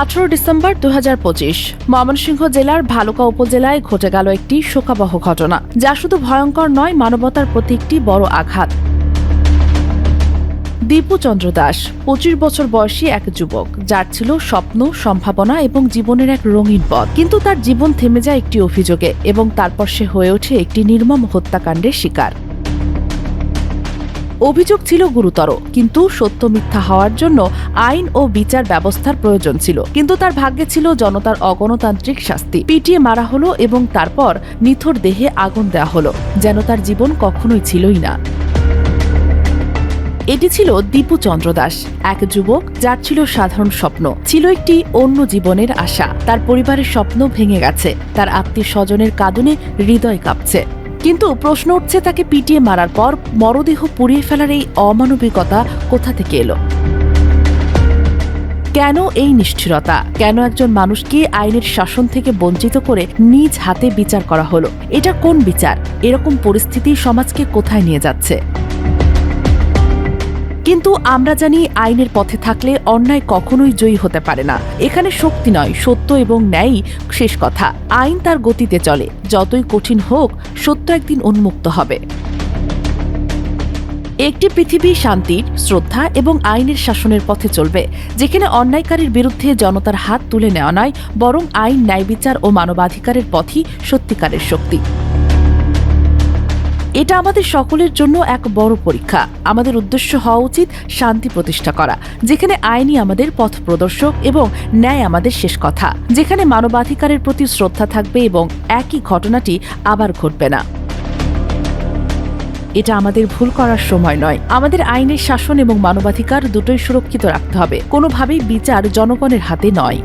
আঠারো ডিসেম্বর দু হাজার পঁচিশ, ময়মনসিংহ জেলার ভালুকা উপজেলায় ঘটে গেল একটি শোকাবহ ঘটনা, যা শুধু ভয়ঙ্কর নয়, মানবতার প্রতি একটি বড় আঘাত। দীপু চন্দ্র দাস, পঁচিশ বছর বয়সী এক যুবক, যার ছিল স্বপ্ন, সম্ভাবনা এবং জীবনের এক রঙিন পথ। কিন্তু তার জীবন থেমে যায় একটি অভিযোগে এবং তারপর সে হয়ে ওঠে একটি নির্মম হত্যাকাণ্ডের শিকার। অভিযোগ ছিল গুরুতর, কিন্তু সত্য মিথ্যা হওয়ার জন্য আইন ও বিচার ব্যবস্থার প্রয়োজন ছিল। কিন্তু তার ভাগ্যে ছিল জনতার অগণতান্ত্রিক শাস্তি। পিটিয়ে মারা হলো এবং তারপর নিথর দেহে আগুন দেওয়া হলো, যেন তার জীবন কখনোই ছিলই না। এটি ছিল দীপু চন্দ্র দাস, এক যুবক যার ছিল সাধারণ স্বপ্ন, ছিল একটি অন্য জীবনের আশা। তার পরিবারের স্বপ্ন ভেঙে গেছে, তার আত্মীয় স্বজনের কাঁদুনে হৃদয় কাঁপছে। কিন্তু প্রশ্ন উঠছে তাকে পিটিয়ে মারার পর মরদেহ পুড়িয়ে ফেলার এই অমানবিকতা কোথা থেকে এলো? কেন এই নিষ্ঠিরতা? কেন একজন মানুষকে আইনের শাসন থেকে বঞ্চিত করে নিজ হাতে বিচার করা হলো? এটা কোন বিচার? এরকম পরিস্থিতি সমাজকে কোথায় নিয়ে যাচ্ছে? কিন্তু আমরা জানি আইনের পথে থাকলে অন্যায় কখনোই জয়ী হতে পারে না। এখানে শক্তি নয়, সত্য এবং ন্যায় শেষ কথা। আইন তার গতিতে চলে। যতই কঠিন হোক, সত্য একদিন উন্মুক্ত হবে। একটি পৃথিবী শান্তির, শ্রদ্ধা এবং আইনের শাসনের পথে চলবে, যেখানে অন্যায়কারীর বিরুদ্ধে জনতার হাত তুলে নেওয়া নয়, বরং আইন ন্যায় বিচার ও মানবাধিকারের পথই সত্যিকারের শক্তি। এটা আমাদের সকলের জন্য এক বড় পরীক্ষা। আমাদের উদ্দেশ্য হওয়া উচিত শান্তি প্রতিষ্ঠা করা, যেখানে আইনই আমাদের পথ প্রদর্শক এবং ন্যায় আমাদের শেষ কথা, যেখানে মানবাধিকারের প্রতি শ্রদ্ধা থাকবে এবং একই ঘটনাটি আবার ঘটবে না। এটা আমাদের ভুল করার সময় নয়। আমাদের আইনের শাসন এবং মানবাধিকার দুটোই সুরক্ষিত রাখতে হবে। কোনোভাবেই বিচার জনগণের হাতে নয়।